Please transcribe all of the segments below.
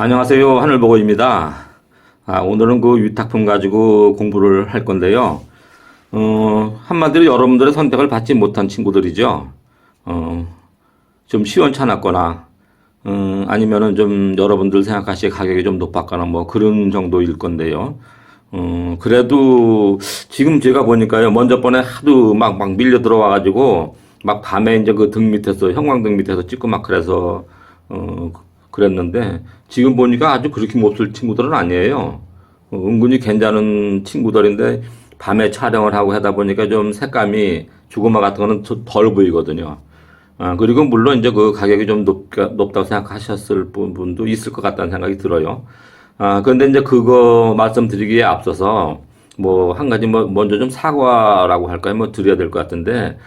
안녕하세요. 하늘보고입니다. 아, 오늘은 그 위탁품 가지고 공부를 할 건데요. 어, 한마디로 여러분들의 선택을 받지 못한 친구들이죠. 어, 좀 시원찮았거나, 음, 아니면은 좀 여러분들 생각하시기에 가격이 좀 높았거나 뭐 그런 정도일 건데요. 어, 그래도 지금 제가 보니까요. 먼저 번에 하도 막, 막 밀려 들어와가지고 막 밤에 이제 그 등 밑에서, 형광등 밑에서 찍고 막 그래서, 어, 그랬는데 지금 보니까 아주 그렇게 못쓸 친구들은 아니에요. 어, 은근히 괜찮은 친구들인데 밤에 촬영을 하고 하다 보니까 좀 색감이 주고마 같은 거는 더- 덜 보이거든요. 아, 그리고 물론 이제 그 가격이 좀 높, 높다고 생각하셨을 분- 분도 있을 것 같다는 생각이 들어요. 아, 그런데 이제 그거 말씀드리기에 앞서서 뭐 한 가지 뭐 먼저 좀 사과라고 할까요? 뭐 드려야 될 것 같은데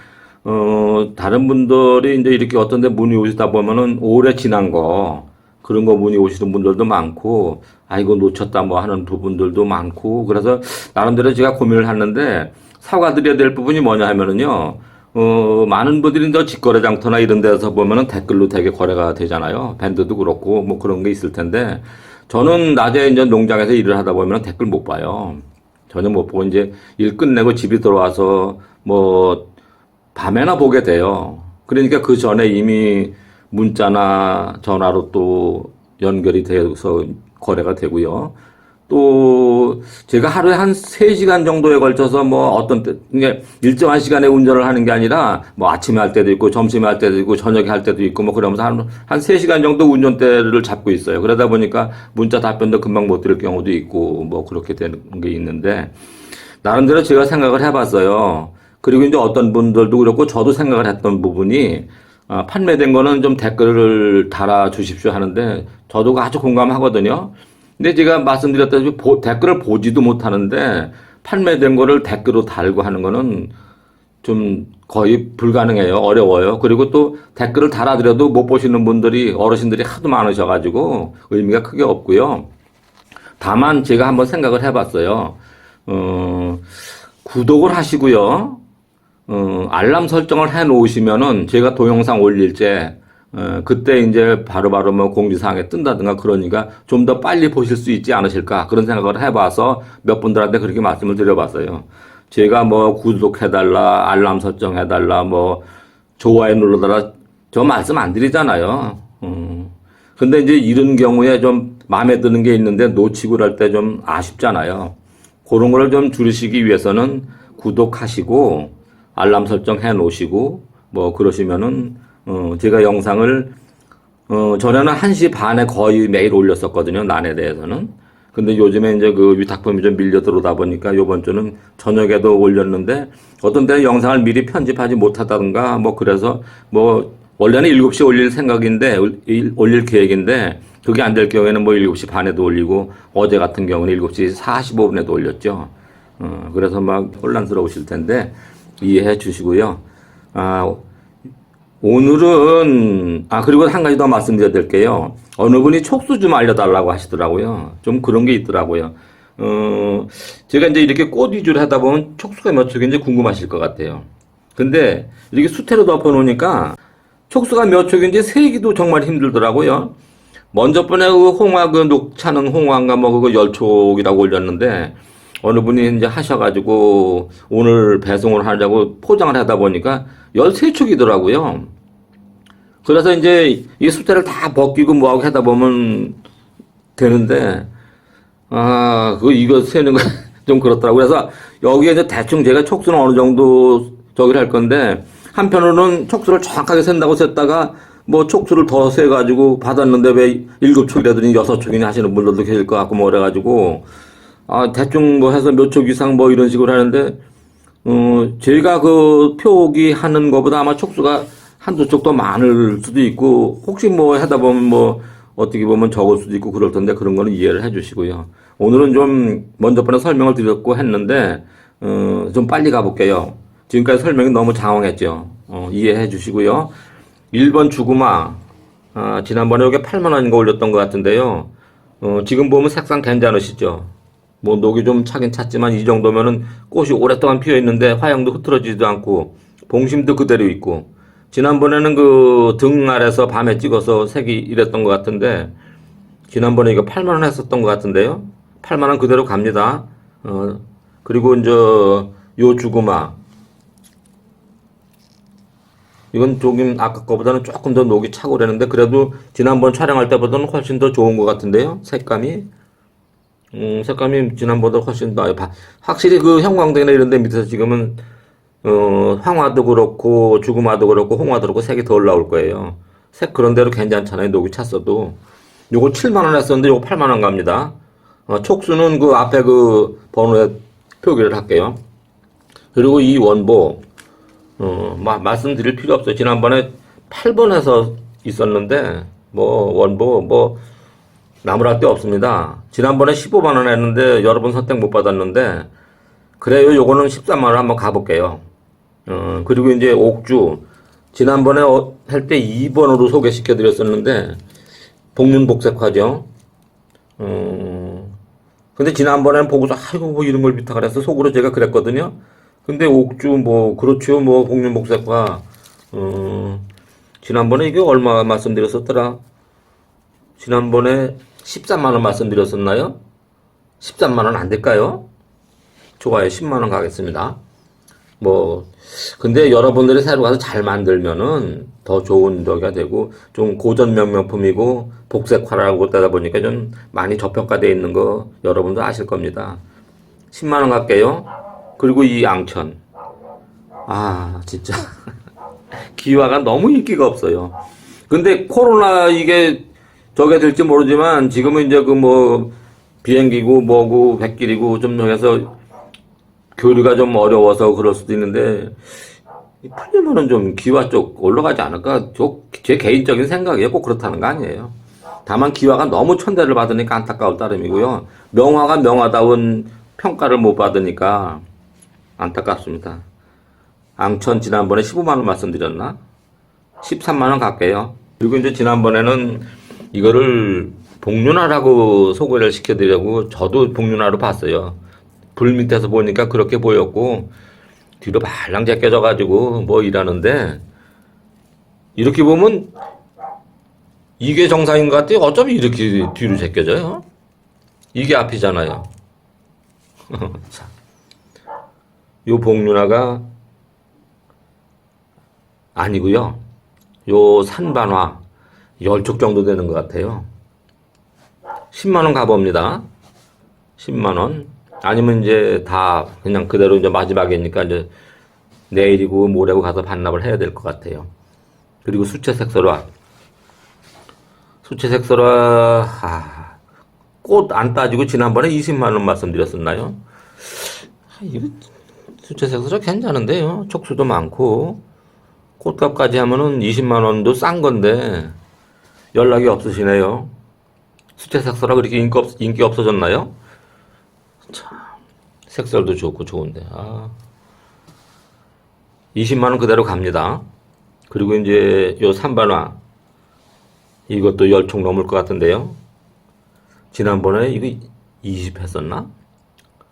어, 다른 분들이 이제 이렇게 어떤 데 문의 오시다 보면은 오래 지난 거 그런 거 문의 오시는 분들도 많고 아 이거 놓쳤다 뭐 하는 부분들도 많고 그래서 나름대로 제가 고민을 했는데 사과드려야 될 부분이 뭐냐 하면은요 어 많은 분들이 이제 직거래 장터나 이런 데서 보면은 댓글로 되게 거래가 되잖아요 밴드도 그렇고 뭐 그런 게 있을 텐데 저는 낮에 이제 농장에서 일을 하다 보면 댓글 못 봐요 전혀 못 보고 이제 일 끝내고 집에 들어와서 뭐 밤에나 보게 돼요. 그러니까 그 전에 이미 문자나 전화로 또 연결이 돼서 거래가 되고요. 또 제가 하루에 한 3시간 정도에 걸쳐서 뭐 어떤 때 이게 일정한 시간에 운전을 하는 게 아니라 뭐 아침에 할 때도 있고 점심에 할 때도 있고 저녁에 할 때도 있고 뭐 그러면서 한, 한 3시간 정도 운전대를 잡고 있어요. 그러다 보니까 문자 답변도 금방 못 드릴 경우도 있고 뭐 그렇게 되는 게 있는데 나름대로 제가 생각을 해 봤어요. 그리고 이제 어떤 분들도 그렇고 저도 생각을 했던 부분이 아, 판매된 거는 좀 댓글을 달아 주십시오 하는데 저도 아주 공감하거든요. 근데 제가 말씀드렸다시피 보- 댓글을 보지도 못하는데 판매된 거를 댓글로 달고 하는 거는 좀 거의 불가능해요. 어려워요. 그리고 또 댓글을 달아드려도 못 보시는 분들이 어르신들이 하도 많으셔가지고 의미가 크게 없고요. 다만 제가 한번 생각을 해봤어요. 어, 구독을 하시고요. 어, 알람 설정을 해 놓으시면은 제가 동영상 올릴 때 어, 그때 이제 바로바로 뭐 공지사항에 뜬다든가 그러니까 좀 더 빨리 보실 수 있지 않으실까 그런 생각을 해봐서 몇 분들한테 그렇게 말씀을 드려봤어요. 제가 뭐 구독해달라, 알람 설정해달라, 뭐 좋아요 눌러달라 저 말씀 안 드리잖아요. 음. 근데 이제 이런 경우에 좀 마음에 드는 게 있는데 놓치고 그럴 때 좀 아쉽잖아요. 그런 거를 좀 줄이시기 위해서는 구독하시고 알람 설정 해 놓으시고 뭐 그러시면은 어 제가 영상을 어 전에는 1시 반에 거의 매일 올렸었거든요. 난에 대해서는. 근데 요즘에 이제 그 위탁품이 좀 밀려 들어오다 보니까 요번 주는 저녁에도 올렸는데 어떤 때는 영상을 미리 편집하지 못하다든가 뭐 그래서 뭐 원래는 7시에 올릴 생각인데 올- 올릴 계획인데 그게 안 될 경우에는 뭐 7시 반에도 올리고 어제 같은 경우는 7시 45분에도 올렸죠. 어, 그래서 막 혼란스러우실 텐데 이해해 주시고요. 아, 오늘은 아 그리고 한 가지 더 말씀드려야 될 게요. 어느 분이 촉수 좀 알려달라고 하시더라고요. 좀 그런 게 있더라고요. 어 제가 이제 이렇게 꽃 위주로 하다 보면 촉수가 몇 촉인지 궁금하실 것 같아요. 근데 이렇게 수태로 덮어 놓으니까 촉수가 몇 촉인지 세기도 정말 힘들더라고요. 먼저 번에 그 홍화 그 녹차는 홍화인가 뭐 그거 열 촉이라고 올렸는데 어느 분이 이제 하셔가지고 오늘 배송을 하려고 포장을 하다 보니까 13촉이더라고요. 그래서 이제 이 숫자를 다 벗기고 뭐하고 하다 보면 되는데, 아, 그, 이거 세는 거 좀 그렇더라고요. 그래서 여기에 이제 대충 제가 촉수는 어느 정도 저기를 할 건데, 한편으로는 촉수를 정확하게 센다고 셌다가, 뭐 촉수를 더 세가지고 받았는데 왜 일곱 촉이라더니 여섯 촉이니 하시는 분들도 계실 것 같고 뭐 그래가지고, 아, 대충 뭐 해서 몇촉 이상 뭐 이런 식으로 하는데, 어, 제가 그 표기 하는 것보다 아마 촉수가 한두 쪽 더 많을 수도 있고, 혹시 뭐 하다 보면 뭐, 어떻게 보면 적을 수도 있고 그럴 텐데 그런 거는 이해를 해 주시고요. 오늘은 좀 먼저 번에 설명을 드렸고 했는데, 어, 좀 빨리 가볼게요. 지금까지 설명이 너무 장황했죠. 어, 이해해 주시고요. 1번 주구마, 아, 지난번에 여기 8만원인가 올렸던 것 같은데요. 어, 지금 보면 색상 괜찮으시죠? 뭐 녹이 좀 차긴 찼지만 이 정도면은 꽃이 오랫동안 피어 있는데 화형도 흐트러지지도 않고 봉심도 그대로 있고 지난번에는 그 등 아래서 밤에 찍어서 색이 이랬던 것 같은데 지난번에 이거 8만 원 했었던 것 같은데요. 8만 원 그대로 갑니다. 어, 그리고 이제 요 주구마 이건 조금 아까 거보다는 조금 더 녹이 차고 그랬는데 그래도 지난번 촬영할 때보다는 훨씬 더 좋은 것 같은데요. 색감이 음, 색감이 지난보다 훨씬 나아요. 바- 확실히 그 형광등이나 이런 데 밑에서 지금은 어, 황화도 그렇고 주구마도 그렇고 홍화도 그렇고 색이 덜 나올 거예요. 색 그런 대로 괜찮잖아요. 녹이 찼어도. 요거 7만 원 했었는데 요거 8만 원 갑니다. 어, 촉수는 그 앞에 그 번호에 표기를 할게요. 그리고 이 원보 어, 마- 말씀드릴 필요 없어요. 지난번에 8번에서 있었는데 뭐 원보 뭐 나무랄 데 없습니다. 지난번에 15만 원 했는데 여러분 선택 못 받았는데 그래요. 요거는 13만 원 한번 가볼게요. 어, 그리고 이제 옥주 지난번에 어, 할때 2번으로 소개시켜 드렸었는데 복륜 복색화죠. 어, 근데 지난번에는 보고서 아이고 뭐 이런 걸 비탁을 해서 속으로 제가 그랬거든요. 근데 옥주 뭐 그렇죠 뭐 복륜 복색화 어, 지난번에 이게 얼마 말씀드렸었더라. 지난번에 13만 원 말씀드렸었나요? 13만 원 안 될까요? 좋아요. 10만 원 가겠습니다. 뭐 근데 여러분들이 새로 가서 잘 만들면은 더 좋은 저기가 되고 좀 고전 명 명품이고 복색화라고 되다 보니까 좀 많이 저평가되어 있는 거 여러분도 아실 겁니다. 10만 원 갈게요. 그리고 이 양천. 아, 진짜 기와가 너무 인기가 없어요. 근데 코로나 이게 저게 될지 모르지만 지금은 이제 그 뭐 비행기고 뭐고 백길이고 좀 해서 교류가 좀 어려워서 그럴 수도 있는데 풀리면은 좀 기와 쪽 올라가지 않을까? 저제 개인적인 생각이에요. 꼭 그렇다는 거 아니에요. 다만 기와가 너무 천대를 받으니까 안타까울 따름이고요. 명화가 명화다운 평가를 못 받으니까 안타깝습니다. 앙천 지난번에 15만 원 말씀드렸나? 13만 원 갈게요. 그리고 이제 지난번에는 이거를 복륜화라고 소개를 시켜드리려고 저도 복륜화로 봤어요. 불 밑에서 보니까 그렇게 보였고 뒤로 말랑 제껴져가지고 뭐 이러는데 이렇게 보면 이게 정상인 것 같아요. 어쩜 이렇게 뒤로 제껴져요? 이게 앞이잖아요. 참. 요 복륜화가 아니고요. 요 산반화 열쪽 정도 되는 것 같아요. 10만 원 가봅니다. 10만 원. 아니면 이제 다 그냥 그대로 이제 마지막이니까 이제 내일이고 모레고 가서 반납을 해야 될 것 같아요. 그리고 수채 색소라. 수채 색소라, 아, 꽃 안 따지고 지난번에 20만 원 말씀드렸었나요? 아, 수채 색소라 괜찮은데요. 촉수도 많고. 꽃값까지 하면은 20만 원도 싼 건데 연락이 없으시네요. 수채 색소라 그렇게 인기, 없, 인기 없어졌나요? 참 색깔도 좋고 좋은데 아 20만 원 그대로 갑니다. 그리고 이제 요 삼반화 이것도 열총 넘을 것 같은데요. 지난번에 이거 20 했었나?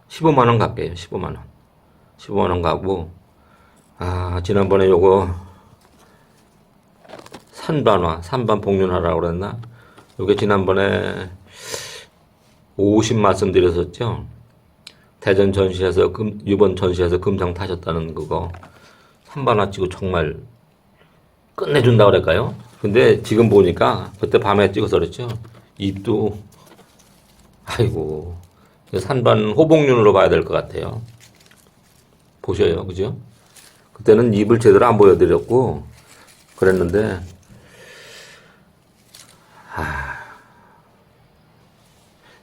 15만 원 갈게요. 15만 원. 15만 원 가고 아 지난번에 요거 산반화, 산반 복륜화라고 그랬나? 요게 지난번에 50 말씀드렸었죠. 대전 전시에서 금, 이번 전시에서 금상 타셨다는 그거 산반화 치고 정말 끝내준다 그럴까요? 근데 지금 보니까 그때 밤에 찍어서 그랬죠. 입도 아이고 산반 호복륜으로 봐야 될 것 같아요. 보셔요, 그죠? 그때는 입을 제대로 안 보여드렸고 그랬는데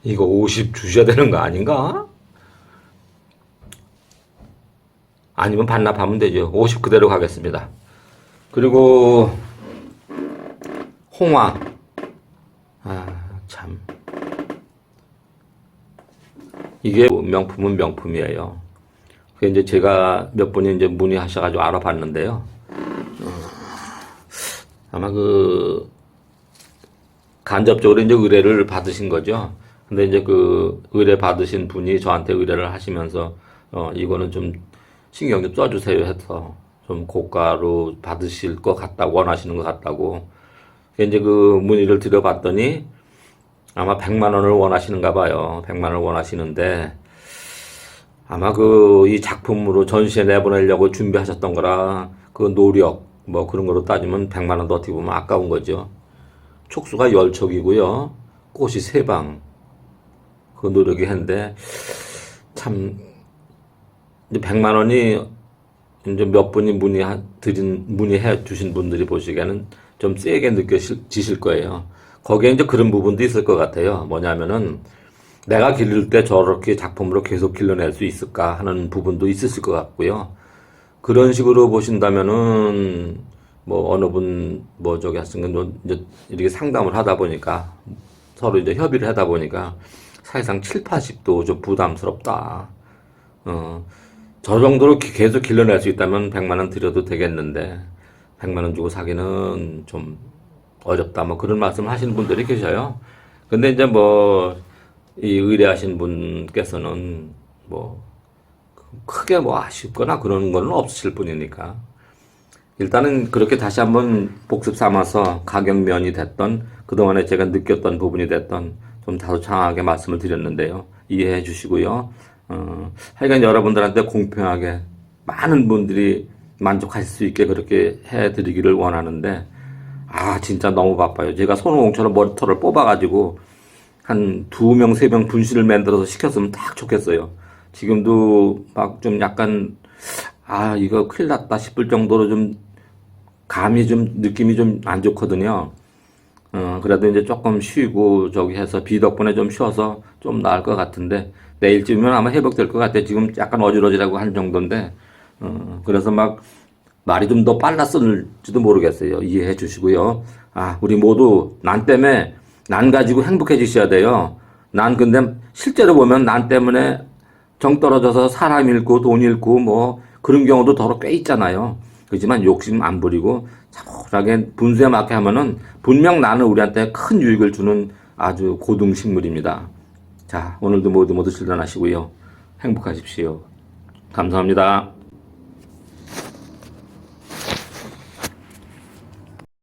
이거 50 주셔야 되는 거 아닌가? 아니면 반납하면 되죠. 50 그대로 가겠습니다. 그리고 홍화. 아, 참. 이게 명품은 명품이에요. 그 이제 제가 몇 분이 이제 문의하셔가지고 알아봤는데요. 어, 아마 그 간접적으로 이제 의뢰를 받으신 거죠. 근데 이제 그 의뢰 받으신 분이 저한테 의뢰를 하시면서 어 이거는 좀 신경 좀 써주세요 해서 좀 고가로 받으실 것 같다고 원하시는 것 같다고 이제 그 문의를 드려봤더니 아마 100만 원을 원하시는가 봐요. 100만 원을 원하시는데 아마 그 이 작품으로 전시에 내보내려고 준비하셨던 거라 그 노력 뭐 그런 거로 따지면 100만 원도 어떻게 보면 아까운 거죠. 촉수가 10촉이고요. 꽃이 3방. 그 노력이 했는데 참 이제 100만 원이 이제 몇 분이 문의 드린 문의해 주신 분들이 보시기에는 좀 세게 느껴지실 거예요. 거기에 이제 그런 부분도 있을 것 같아요. 뭐냐면은 내가 기를 때 저렇게 작품으로 계속 길러낼 수 있을까 하는 부분도 있으실 것 같고요. 그런 식으로 보신다면은 뭐 어느 분 뭐 저기 하여튼 이제 이렇게 상담을 하다 보니까 서로 이제 협의를 하다 보니까 사실상 7, 80도 좀 부담스럽다. 어, 저 정도로 기- 계속 길러낼 수 있다면 100만 원 드려도 되겠는데 100만 원 주고 사기는 좀 어렵다. 뭐 그런 말씀 하시는 분들이 계셔요. 근데 이제 뭐 이 의뢰하신 분께서는 뭐 크게 뭐 아쉽거나 그런 거는 없으실 뿐이니까 일단은 그렇게 다시 한번 복습 삼아서 가격면이 됐던 그동안에 제가 느꼈던 부분이 됐던 좀 다소 장하게 말씀을 드렸는데요. 이해해 주시고요. 어, 하여간 여러분들한테 공평하게 많은 분들이 만족하실 수 있게 그렇게 해 드리기를 원하는데 아 진짜 너무 바빠요. 제가 손오공처럼 머리털을 뽑아가지고 한 두 명, 세 명 분실을 만들어서 시켰으면 딱 좋겠어요. 지금도 막 좀 약간, 아, 이거 큰일 났다 싶을 정도로 좀, 감이 좀, 느낌이 좀 안 좋거든요. 어, 그래도 이제 조금 쉬고, 저기 해서, 비 덕분에 좀 쉬어서 좀 나을 것 같은데, 내일쯤이면 아마 회복될 것 같아요. 지금 약간 어지러지라고 할 정도인데, 어, 그래서 막, 말이 좀 더 빨랐을지도 모르겠어요. 이해해 주시고요. 아, 우리 모두 난 때문에 난 가지고 행복해지셔야 돼요. 난 근데 실제로 보면 난 때문에 정 떨어져서 사람 잃고 돈 잃고 뭐 그런 경우도 더러 꽤 있잖아요. 그렇지만 욕심 안 부리고 차분하게 분수에 맞게 하면은 분명 나는 우리한테 큰 유익을 주는 아주 고등 식물입니다. 자, 오늘도 모두 모두 실천하시고요. 행복하십시오. 감사합니다.